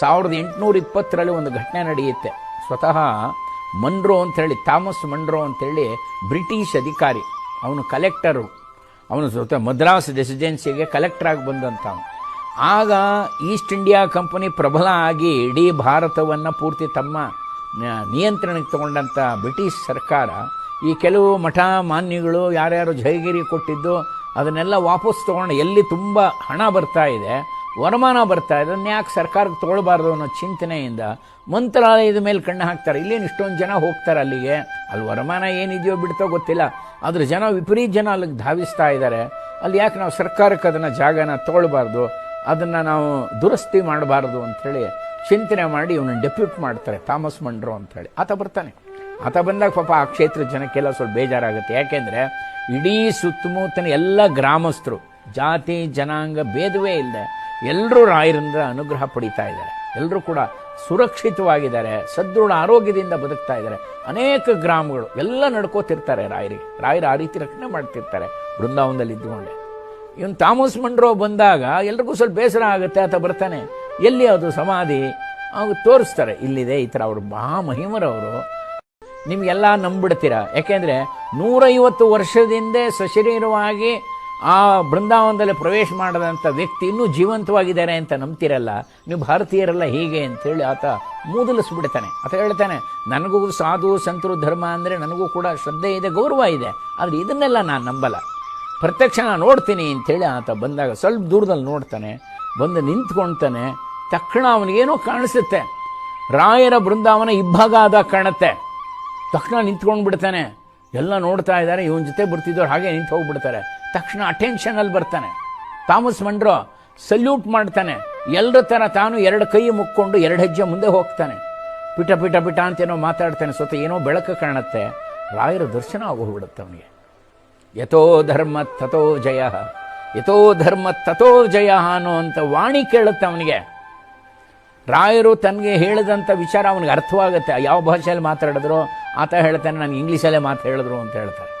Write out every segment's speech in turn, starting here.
ಸಾವಿರದ ಎಂಟುನೂರ ಇಪ್ಪತ್ತರಲ್ಲಿ ಒಂದು ಘಟನೆ ನಡೆಯುತ್ತೆ. ಸ್ವತಃ ಮನ್ರೋ ಅಂತೇಳಿ ಥಾಮಸ್ ಮನ್ರೋ ಅಂತೇಳಿ ಬ್ರಿಟಿಷ್ ಅಧಿಕಾರಿ, ಅವನು ಕಲೆಕ್ಟರು. ಅವನು ಸ್ವತಃ ಮದ್ರಾಸ್ ರೆಸಿಡೆನ್ಸಿಗೆ ಕಲೆಕ್ಟರ್ ಆಗಿ ಬಂದಂತ ಆಗ ಈಸ್ಟ್ ಇಂಡಿಯಾ ಕಂಪನಿ ಪ್ರಬಲ ಆಗಿ ಇಡೀ ಭಾರತವನ್ನು ಪೂರ್ತಿ ತಮ್ಮ ನಿಯಂತ್ರಣಕ್ಕೆ ತಗೊಂಡಂಥ ಬ್ರಿಟಿಷ್ ಸರ್ಕಾರ ಈ ಕೆಲವು ಮಠ ಮಾನ್ಯಗಳು ಯಾರ್ಯಾರು ಜಯಗಿರಿ ಕೊಟ್ಟಿದ್ದು ಅದನ್ನೆಲ್ಲ ವಾಪಸ್ ತೊಗೊಂಡು ಎಲ್ಲಿ ತುಂಬ ಹಣ ಬರ್ತಾ ಇದೆ ವರಮಾನ ಬರ್ತಾ ಇದೆ, ಅದನ್ನ ಯಾಕೆ ಸರ್ಕಾರಕ್ಕೆ ತೊಗೊಳ್ಬಾರ್ದು ಅನ್ನೋ ಚಿಂತನೆಯಿಂದ ಮಂತ್ರಾಲಯದ ಮೇಲೆ ಕಣ್ಣು ಹಾಕ್ತಾರೆ. ಇಲ್ಲೇನು ಇಷ್ಟೊಂದು ಜನ ಹೋಗ್ತಾರೆ ಅಲ್ಲಿಗೆ? ಅಲ್ಲಿ ವರಮಾನ ಏನಿದೆಯೋ ಬಿಡ್ತೋ ಗೊತ್ತಿಲ್ಲ. ಆದರೆ ಜನ ವಿಪರೀತ ಜನ ಅಲ್ಲಿಗೆ ಧಾವಿಸ್ತಾ ಇದ್ದಾರೆ ಅಲ್ಲಿ ಯಾಕೆ ನಾವು ಸರ್ಕಾರಕ್ಕೆ ಅದನ್ನು ಜಾಗನ ತಗೊಳ್ಬಾರ್ದು? ಅದನ್ನು ನಾವು ದುರಸ್ತಿ ಮಾಡಬಾರ್ದು ಅಂಥೇಳಿ ಚಿಂತನೆ ಮಾಡಿ ಇವನು ಡೆಪ್ಯೂಟ್ ಮಾಡ್ತಾರೆ, ಥಾಮಸ್ ಮಂಡ್ರೋ ಅಂಥೇಳಿ ಆತ ಬರ್ತಾನೆ. ಆತ ಬಂದಾಗ ಪಾಪ ಆ ಕ್ಷೇತ್ರದ ಜನಕ್ಕೆಲ್ಲ ಸ್ವಲ್ಪ ಬೇಜಾರಾಗುತ್ತೆ. ಯಾಕೆಂದರೆ ಇಡೀ ಸುತ್ತಮುತ್ತಲಿನ ಎಲ್ಲ ಗ್ರಾಮಸ್ಥರು, ಜಾತಿ, ಜನಾಂಗ, ಭೇದವೇ ಇಲ್ಲದೆ ಎಲ್ಲರೂ ರಾಯರಿಂದ ಅನುಗ್ರಹ ಪಡಿತಾ ಇದ್ದಾರೆ. ಎಲ್ಲರೂ ಕೂಡ ಸುರಕ್ಷಿತವಾಗಿದ್ದಾರೆ, ಸದೃಢ ಆರೋಗ್ಯದಿಂದ ಬದುಕ್ತಾ ಇದ್ದಾರೆ. ಅನೇಕ ಗ್ರಾಮಗಳು ಎಲ್ಲ ನಡ್ಕೋತಿರ್ತಾರೆ ರಾಯರಿಗೆ ರಾಯರ ಆ ರೀತಿ ರಕ್ಷಣೆ ಮಾಡ್ತಿರ್ತಾರೆ. ಬೃಂದಾವನದಲ್ಲಿ ಇದ್ದುಕೊಂಡೆ. ಇವನು ಥಾಮಸ್ ಮಂಡ್ರೋ ಬಂದಾಗ ಎಲ್ರಿಗೂ ಸ್ವಲ್ಪ ಬೇಸರ ಆಗುತ್ತೆ, ಆತ ಬರ್ತಾನೆ. ಎಲ್ಲಿ ಅದು ಸಮಾಧಿ? ಅವ್ರು ತೋರಿಸ್ತಾರೆ, ಇಲ್ಲಿದೆ ಈ ಥರ ಅವರು ಮಹಾಮಹಿಮರವರು. ನಿಮಗೆಲ್ಲ ನಂಬಿಡ್ತೀರಾ? ಯಾಕೆಂದರೆ ನೂರೈವತ್ತು ವರ್ಷದಿಂದ ಸಶರೀರವಾಗಿ ಆ ಬೃಂದಾವನದಲ್ಲಿ ಪ್ರವೇಶ ಮಾಡದಂಥ ವ್ಯಕ್ತಿ ಇನ್ನೂ ಜೀವಂತವಾಗಿದ್ದಾರೆ ಅಂತ ನಂಬ್ತಿರಲ್ಲ. ನೀವು ಭಾರತೀಯರೆಲ್ಲ ಹೀಗೆ ಅಂತೇಳಿ ಆತ ಮೂದಲಿಸ್ಬಿಡ್ತಾನೆ. ಆತ ಹೇಳ್ತಾನೆ, ನನಗೂ ಸಾಧು, ಸಂತರು, ಧರ್ಮ ಅಂದರೆ ನನಗೂ ಕೂಡ ಶ್ರದ್ಧೆ ಇದೆ, ಗೌರವ ಇದೆ. ಆದರೆ ಇದನ್ನೆಲ್ಲ ನಾನು ನಂಬಲ್ಲ. ಪ್ರತ್ಯಕ್ಷ ನಾನು ನೋಡ್ತೀನಿ ಅಂತೇಳಿ ಆತ ಬಂದಾಗ ಸ್ವಲ್ಪ ದೂರದಲ್ಲಿ ನೋಡ್ತಾನೆ, ಬಂದು ನಿಂತ್ಕೊಳ್ತಾನೆ ತಕ್ಷಣ ಅವನಿಗೇನೋ ಕಾಣಿಸುತ್ತೆ. ರಾಯರ ಬೃಂದಾವನ ಇಬ್ಬಾಗ ಆದಾಗ ಕಾಣುತ್ತೆ. ತಕ್ಷಣ ನಿಂತ್ಕೊಂಡು ಬಿಡ್ತಾನೆ ಎಲ್ಲ ನೋಡ್ತಾ ಇದ್ದಾರೆ, ಇವನ ಜೊತೆ ಬರ್ತಿದ್ದವ್ರು ಹಾಗೆ ನಿಂತು ಹೋಗ್ಬಿಡ್ತಾರೆ. ತಕ್ಷಣ ಅಟೆನ್ಷನಲ್ಲಿ ಬರ್ತಾನೆ. ಥಾಮಸ್ ಮಂಡ್ರೋ ಸಲ್ಯೂಟ್ ಮಾಡ್ತಾನೆ. ಎಲ್ಲರ ಥರ ತಾನು ಎರಡು ಕೈ ಮುಕ್ಕೊಂಡು ಎರಡು ಹೆಜ್ಜೆ ಮುಂದೆ ಹೋಗ್ತಾನೆ. ಪಿಟ ಪಿಟ ಪಿಟ ಅಂತೇನೋ ಮಾತಾಡ್ತಾನೆ ಸ್ವತಃ ಏನೋ ಬೆಳಕು ಕಾಣುತ್ತೆ. ರಾಯರ ದರ್ಶನ ಆಗೋಗ್ಬಿಡುತ್ತೆ ಅವನಿಗೆ. ಯಥೋ ಧರ್ಮ ತಥೋ ಜಯ, ಯಥೋ ಧರ್ಮ ತಥೋ ಜಯ ಅಂತ ವಾಣಿ ಕೇಳುತ್ತೆ ಅವನಿಗೆ. ರಾಯರು ತನಗೆ ಹೇಳಿದಂಥ ವಿಚಾರ ಅವನಿಗೆ ಅರ್ಥವಾಗುತ್ತೆ. ಯಾವ ಭಾಷೆಯಲ್ಲಿ ಮಾತಾಡಿದ್ರು? ಆತ ಹೇಳ್ತಾನೆ ನಾನು ಇಂಗ್ಲೀಷಲ್ಲೇ ಮಾತು ಹೇಳಿದ್ರು ಅಂತ ಹೇಳ್ತಾರೆ.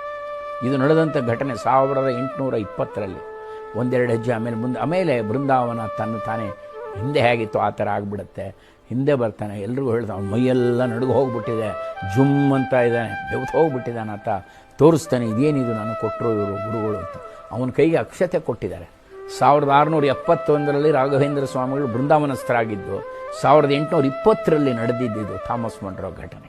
ಇದು ನಡೆದಂಥ ಘಟನೆ ಸಾವಿರದ ಎಂಟುನೂರ ಇಪ್ಪತ್ತರಲ್ಲಿ. ಒಂದೆರಡು ಹೆಜ್ಜೆ ಆಮೇಲೆ ಮುಂದೆ, ಆಮೇಲೆ ಬೃಂದಾವನ ತನ್ನ ತಾನೇ ಹಿಂದೆ ಹೇಗಿತ್ತು ಆ ಥರ ಆಗಿಬಿಡುತ್ತೆ. ಹಿಂದೆ ಬರ್ತಾನೆ, ಎಲ್ರಿಗೂ ಹೇಳ್ದ ಅವ್ನ ಮೈಯೆಲ್ಲ ನಡುಗು ಹೋಗ್ಬಿಟ್ಟಿದೆ, ಜುಮ್ ಅಂತ ಇದ್ದಾನೆ ಬೆವ್ತು ಹೋಗ್ಬಿಟ್ಟಿದ್ದಾನೆ ಆತ ತೋರಿಸ್ತಾನೆ, ಇದೇನಿದು ನಾನು ಕೊಟ್ಟರು ಇವರು ಗುರುಗಳು ಅಂತ. ಅವನ ಕೈಗೆ ಅಕ್ಷತೆ ಕೊಟ್ಟಿದ್ದಾರೆ. ಸಾವಿರದ ಆರುನೂರ ಎಪ್ಪತ್ತೊಂದರಲ್ಲಿ ರಾಘವೇಂದ್ರ ಸ್ವಾಮಿಗಳು ಬೃಂದಾವನಸ್ಥರಾಗಿದ್ದು, ಸಾವಿರದ ಎಂಟುನೂರ ಇಪ್ಪತ್ತರಲ್ಲಿ ನಡೆದಿದ್ದು ಥಾಮಸ್ ಮಂಡ್ರೋ ಘಟನೆ.